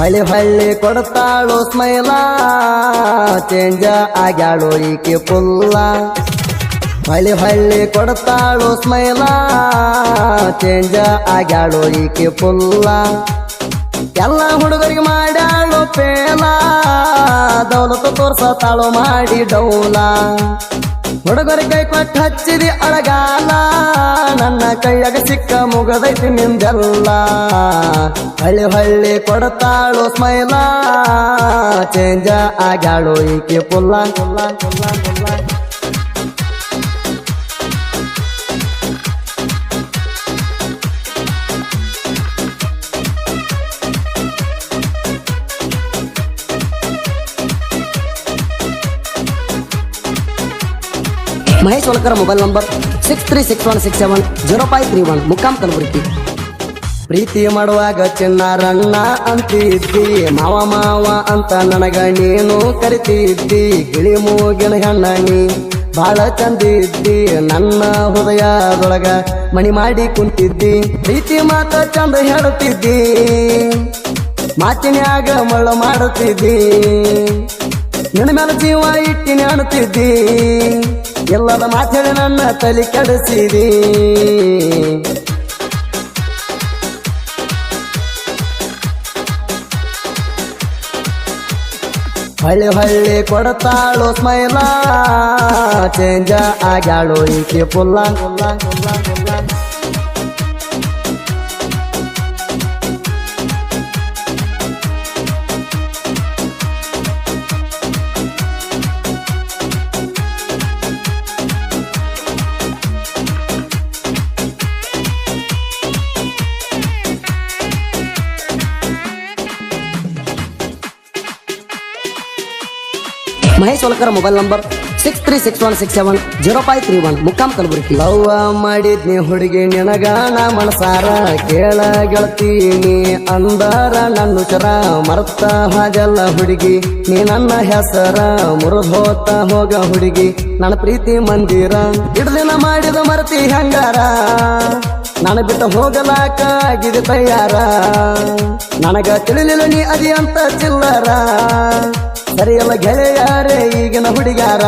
ಹಳ್ಳಿ ಹಳ್ಳಿ ಕೊಡ್ತಾಳು ಸ್ಮೈಲ ಚೇಂಜ ಆಗ್ಯಾಳು ಈಕೆ ಪುಲ್ಲ ಹಳ್ಳಿ ಹಳ್ಳಿ ಕೊಡ್ತಾಳು ಸ್ಮೈಲ ಚೇಂಜ ಆಗ್ಯಾಳು ಈಕೆ ಪುಲ್ಲ ಎಲ್ಲ ಹುಡುಗರಿಗೆ ಮಾಡ್ಯಾಳು ಪೇಲ ತೋರ್ಸ ತಾಳು ಮಾಡಿ ಡೌಲ. ಹುಡುಗರ ಕೈ ಕೊಟ್ಟು ಹಚ್ಚಿದಿ ಅಳಗಾಲ. ನನ್ನ ಕೈಯಾಗ ಸಿಕ್ಕ ಮುಗದೈತಿ ನಿಂದೆಲ್ಲ. ಹಳ್ಳಿ ಹಳ್ಳಿ ಕೊಡತಾಳು ಸ್ಮೈಲ. ಚೇಂಜ ಆಗ್ಯಾಳು ಈಕೆ ಪುಲ್ಲ ಪುಲ್ಲ ಪುಲ್ಲ ಪುಲ್ಲ. Mahesh Holkar mobile number six three six one six seven zero five three one. ಮುಕ್ಕಾಂ Kalaburagi ಪ್ರೀತಿ ಮಾಡುವಾಗ ಚಿನ್ನಾರಣ್ಣ ಅಂತಿದ್ದಿ. ಮಾವ ಮಾವ ಅಂತ ನನಗ ನೀನು ಕರಿತಿದ್ದಿ. ಗಿಳಿ ಮೂಗಿನ ಹೆಣ್ಣ ನೀ ಬಾಳ ಚಂದಿದ್ದಿ. ನನ್ನ ಹೃದಯದೊಳಗ ಮಣಿ ಮಾಡಿ ಕುಂತಿದ್ದಿ. ಪ್ರೀತಿ ಮಾತ ಚಂದ ಹೇಳುತ್ತಿದ್ದಿ. ಮಾತಿನ್ಯಾಗ ಮಳ್ಳ ಮಾಡುತ್ತಿದ್ದಿ. ನಿನ್ನ ಮೇಲೆ ಜೀವ ಇಟ್ಟಿನ ಅಣುತ್ತಿದ್ದಿ ಎಲ್ಲದ ಮಾತಾಡಿ ನನ್ನ ತಲೆ ಕೆಡಿಸಿದಿ. ಹಳ್ಳಿ ಹಳ್ಳಿ ಕೊಡತಾಳು ಸ್ಮೈಲ ಚೇಂಜ ಆಗ್ಯಾಳು ಈಕೆ ಪುಲ್ಲ Mahesh Holkar mobile number six three six one six seven zero five three one ಮುಕ್ಕಾಂ Kalaburagi. Love ಮಾಡಿದ್ನಿ ಹುಡುಗಿ ನಿನಗಾನ ಮನಸಾರ ಕೇಳ ಗೆಳತೀನಿ ಅಂದರ ನನ್ನ ಚರ ಮರತ ಹಾಜಲ್ಲ ಹುಡುಗಿ. ನೀ ನನ್ನ ಹೆಸರ ಮುರಿದೋತ ಹೋಗ ಹುಡುಗಿ. ನನ್ನ ಪ್ರೀತಿ ಮಂದಿರ ಹಿಡ್ದಿನ ಮಾಡಿದ ಮರತಿ ಹಂಗಾರ? ನಾನು ಬಿಟ್ಟು ಹೋಗಲಾಕ ಆಗಿದೆ ತಯಾರ. ನನಗ ತಿಳಿಲಿಲ್ಲ ನೀ ಅದಿ ಅಂತ ಚಿಲ್ಲರ. ಸರಿಯಲ್ಲ ಗೆಳೆಯಾರೇ ಈಗಿನ ಹುಡುಗ್ಯಾರ.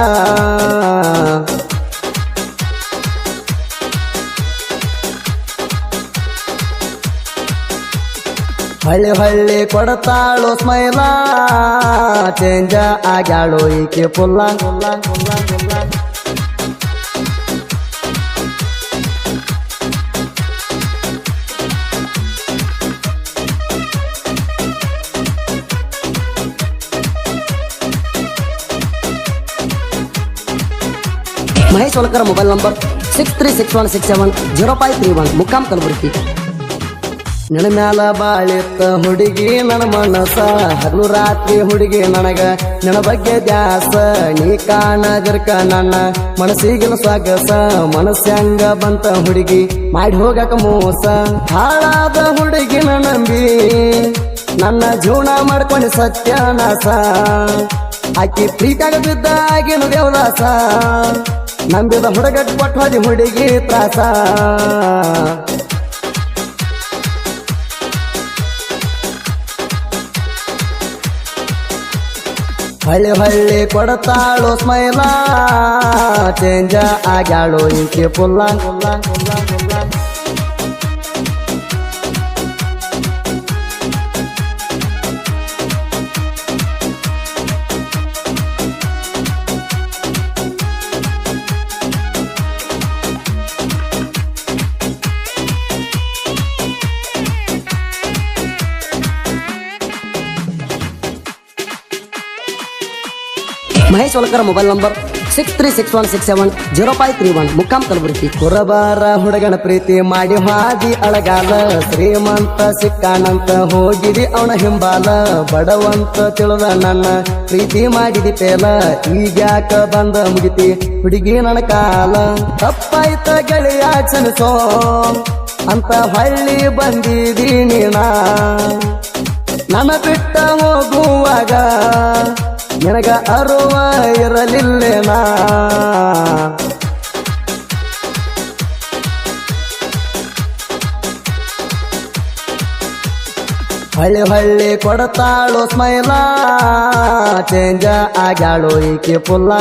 ಹಳ್ಳಿ ಹಳ್ಳಿ ಕೊಡತಾಳು ಸ್ಮೈಲ ಚೇಂಜ ಆಗ್ಯಾಳು ಈಕೆ ಪುಲ್ಲ. Mahesh Holkar mobile number six three six one six seven zero five three one ಮುಕ್ಕಾಂ ಮ್ಯಾಲ ಬಾಳಿತ್ತ ಹುಡುಗಿ ನನ್ನ ಮನಸ ಹಗಲು ರಾತ್ರಿ ಹುಡುಗಿ ನನಗ. ನನ್ನ ಬಗ್ಗೆ ದ್ಯಾಸ. ನೀ ಕಾಣದಿರ್ಕ ನನ್ನ ಮನಸ್ಸಿಗಿನ ಸ್ವಾಗಸ ಮನಸ್ಸಂಗ ಬಂತ ಹುಡುಗಿ, ಮಾಡಿ ಹೋಗಕ ಮೋಸ. ಹಾಳಾದ ಹುಡುಗಿನ ನಂಬಿ, ನನ್ನ ಜೀವನ ಮಾಡ್ಕೊಂಡು ಸತ್ಯನಾಸ. ಆಕಿ ಪ್ರೀತಾಗ ಬಿದ್ದ ಆಗಿನ ದೇವದಾಸ. ನಂಬಿದ ಹುಡುಗಟ್ ಪಟ್ವಾದಿ ಹುಡುಗಿ ತ್ರಾಸ. ಹಳ್ಳಿ ಹಳ್ಳಿ ಕೊಡತಾಳು ಸ್ಮೈಲ ಚೇಂಜ ಆಗ್ಯಾಳು ಈಕೆ ಪುಲ್ಲ Mahesh Holkar mobile number six three six one six seven zero five three one ಮುಕ್ಕಾಂ Kalaburagi ಕುರಬಾರ ಹುಡುಗನ ಪ್ರೀತಿ ಮಾಡಿ ಹಾದಿ ಅಳಗಾಲ. ಶ್ರೀಮಂತ ಸಿಕ್ಕಾನಂತ ಹೋಗಿದಿ ಅವನ ಹಿಂಬಾಲ. ಬಡವಂತ ತಿಳಿದ ನನ್ನ ಪ್ರೀತಿ ಮಾಡಿದಿ ಪೇಲ. ಈಗ್ಯಾಕ ಬಂದ ಮುಗಿತಿ ಹುಡುಗಿ ನನ್ನ ಕಾಲ. ತಪ್ಪಾಯ್ತ ಗೆಳೆಯ ಕ್ಷಣಿಸೋ. ಅಂತ ಹಳ್ಳಿ ಬಂದಿದೀನಿ ನಾ. ನನ್ನ ಬಿಟ್ಟ ಹೋಗುವಾಗ ನಿನಗ ಅರುವ ಇರಲಿಲ್ಲೇನಾ? ಹಳ್ಳಿ ಹಳ್ಳಿ ಕೊಡತಾಳು ಸ್ಮೈಲ ಚೇಂಜ ಆಗ್ಯಾಳು ಈಕೆ ಪುಲ್ಲ.